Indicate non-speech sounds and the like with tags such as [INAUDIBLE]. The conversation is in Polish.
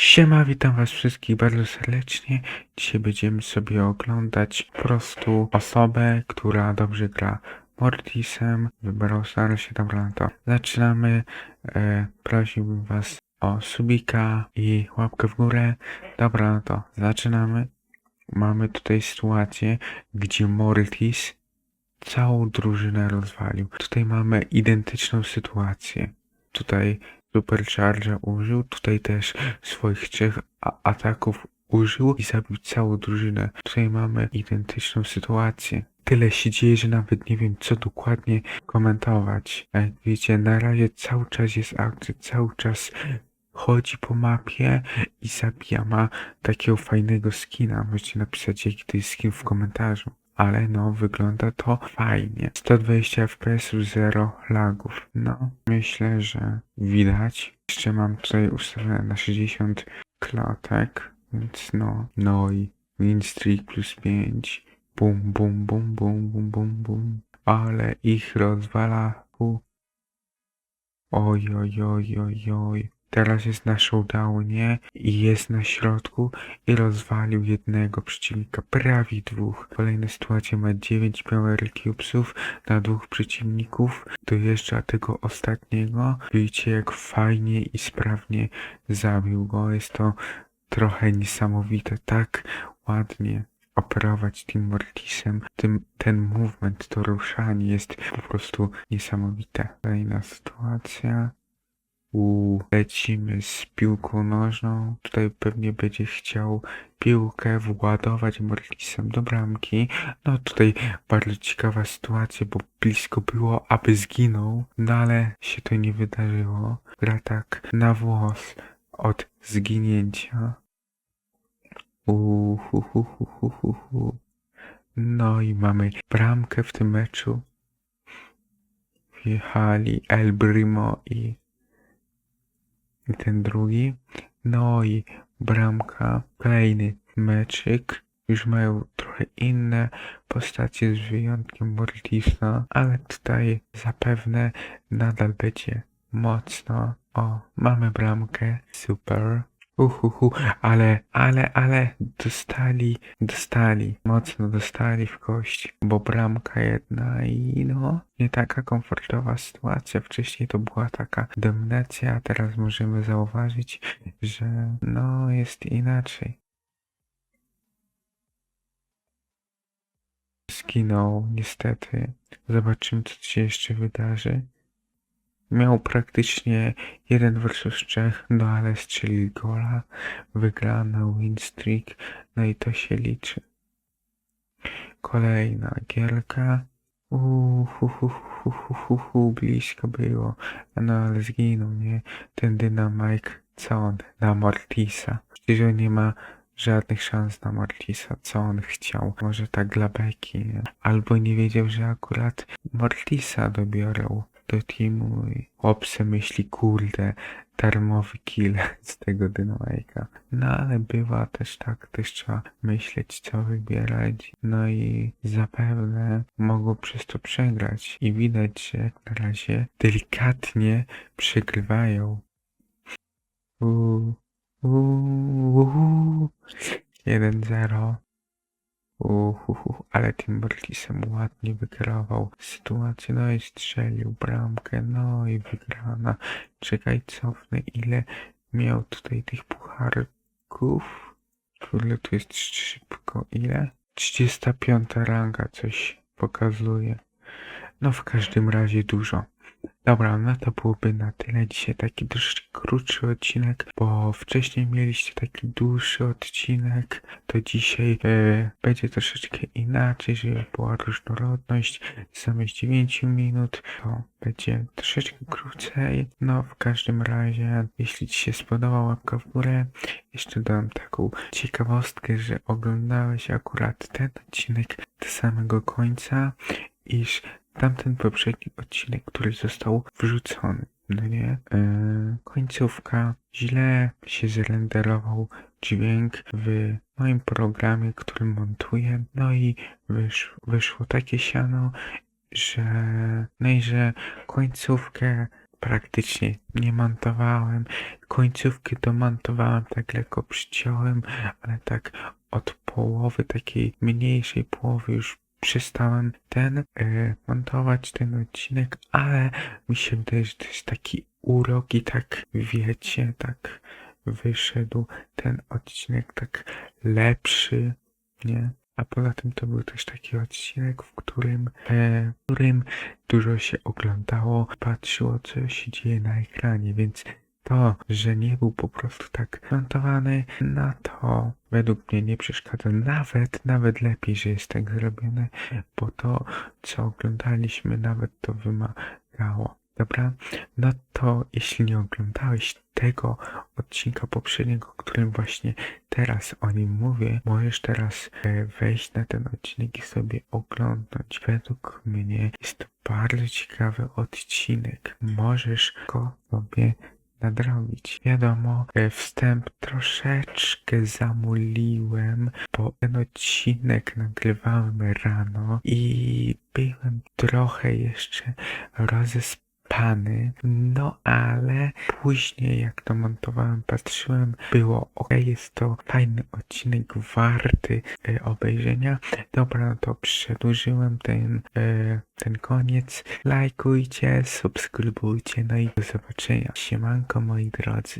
Siema, witam was wszystkich bardzo serdecznie. Dzisiaj będziemy sobie oglądać po prostu osobę, która dobrze gra Mortisem. Wybrał się dobra na to. Zaczynamy. E, prosiłbym was o subika i łapkę w górę. Dobra, no to zaczynamy. Mamy tutaj sytuację, gdzie Mortis całą drużynę rozwalił. Tutaj mamy identyczną sytuację. Tutaj Supercharger użył, tutaj też swoich trzech ataków użył i zabił całą drużynę. Tutaj mamy identyczną sytuację. Tyle się dzieje, że nawet nie wiem co dokładnie komentować. Jak wiecie, na razie cały czas jest akcja, cały czas chodzi po mapie i zabija. Ma takiego fajnego skina. Możecie napisać jaki to jest skin w komentarzu. Ale no, wygląda to fajnie. 120 fps, 0 lagów. No, myślę, że widać. Jeszcze mam tutaj ustawione na 60 klatek, więc no. No i win streak plus 5. Bum, bum, bum, bum, bum, bum, bum. Ale ich rozwala. Oj, oj, oj, oj, oj. Teraz jest na showdownie i jest na środku i rozwalił jednego przeciwnika, prawie dwóch. Kolejna sytuacja ma 9 power cubesów na dwóch przeciwników. Dojeżdża tego ostatniego. Widzicie jak fajnie i sprawnie zabił go. Jest to trochę niesamowite. Tak ładnie operować tym Mortisem. Tym, ten movement, to ruszanie jest po prostu niesamowite. Kolejna sytuacja. Lecimy z piłką nożną. Tutaj pewnie będzie chciał piłkę władować Mortisem do bramki. No tutaj bardzo ciekawa sytuacja, bo blisko było, aby zginął, no ale się to nie wydarzyło. Gra tak na włos od zginięcia. Uhu, hu, hu, hu, hu, hu. No i mamy bramkę w tym meczu. Wjechali El Brimo i i ten drugi. No i bramka, kolejny meczyk. Już mają trochę inne postacie z wyjątkiem Mortisa, ale tutaj zapewne nadal będzie mocno. O, mamy bramkę, super. Uhuhu, ale, ale, ale dostali, dostali, mocno dostali w kość, bo bramka jedna i no, nie taka komfortowa sytuacja. Wcześniej to była taka dominacja, a teraz możemy zauważyć, że no, jest inaczej. Skinął, niestety. Zobaczymy, co się jeszcze wydarzy. Miał praktycznie 1 versus 3, no ale strzelił gola, wygrana win streak, no i to się liczy. Kolejna gierka. Uuu, hu, hu, hu, hu, hu, hu, blisko było. No ale zginął, nie? Ten dynamike, co on? Na Mortisa. Przecież on nie ma żadnych szans na Mortisa, co on chciał. Może tak dla beki, nie? Albo nie wiedział, że akurat Mortisa dobiorą do teamu i chłopcy myśli, kurde, darmowy kill [LAUGHS] z tego dynamika. No ale bywa też tak, też trzeba myśleć, co wybierać. No i zapewne mogą przez to przegrać. I widać, że jak na razie delikatnie przegrywają. Uuu, uuu, 1-0. Uhuhu, ale tym Mortisem ładnie wykierował sytuację, no i strzelił bramkę, no i wygrana. Czekaj, cofnę, ile miał tutaj tych pucharków? Kurde, tu jest szybko, ile? 35 ranga coś pokazuje. No w każdym razie dużo. Dobra, no to byłoby na tyle. Dzisiaj taki troszeczkę krótszy odcinek, bo wcześniej mieliście taki dłuższy odcinek, to dzisiaj e, będzie troszeczkę inaczej, żeby była różnorodność. Zamiast 9 minut to będzie troszeczkę krócej. No w każdym razie, jeśli Ci się spodobała łapka w górę, jeszcze dam taką ciekawostkę, że oglądałeś akurat ten odcinek do samego końca, iż tamten poprzedni odcinek, który został wrzucony. No nie? Yy, końcówka. Źle się zrenderował dźwięk w moim programie, który montuję. No i wysz, wyszło takie siano, że no i że końcówkę praktycznie nie montowałem. Końcówki domontowałem, tak lekko przyciąłem, ale tak od połowy, takiej mniejszej połowy już przestałem ten e, montować ten odcinek, ale mi się wydaje, że to jest taki urok i tak wiecie, tak wyszedł ten odcinek tak lepszy, nie? A poza tym to był też taki odcinek, w którym, e, w którym dużo się oglądało, patrzyło co się dzieje na ekranie, więc to, że nie był po prostu tak montowany, na to według mnie nie przeszkadza. Nawet, nawet lepiej, że jest tak zrobione, bo to, co oglądaliśmy, nawet to wymagało. Dobra? No to jeśli nie oglądałeś tego odcinka poprzedniego, którym właśnie teraz o nim mówię, możesz teraz e, wejść na ten odcinek i sobie oglądnąć. Według mnie jest to bardzo ciekawy odcinek. Możesz go sobie nadrobić. Wiadomo, e, wstęp troszeczkę zamuliłem, bo ten odcinek nagrywałem rano i byłem trochę jeszcze rozespany. No ale później jak to montowałem, patrzyłem, było ok, jest to fajny odcinek, warty e, obejrzenia. Dobra, no to przedłużyłem ten, e, ten koniec. Lajkujcie, subskrybujcie, no i do zobaczenia. Siemanko moi drodzy.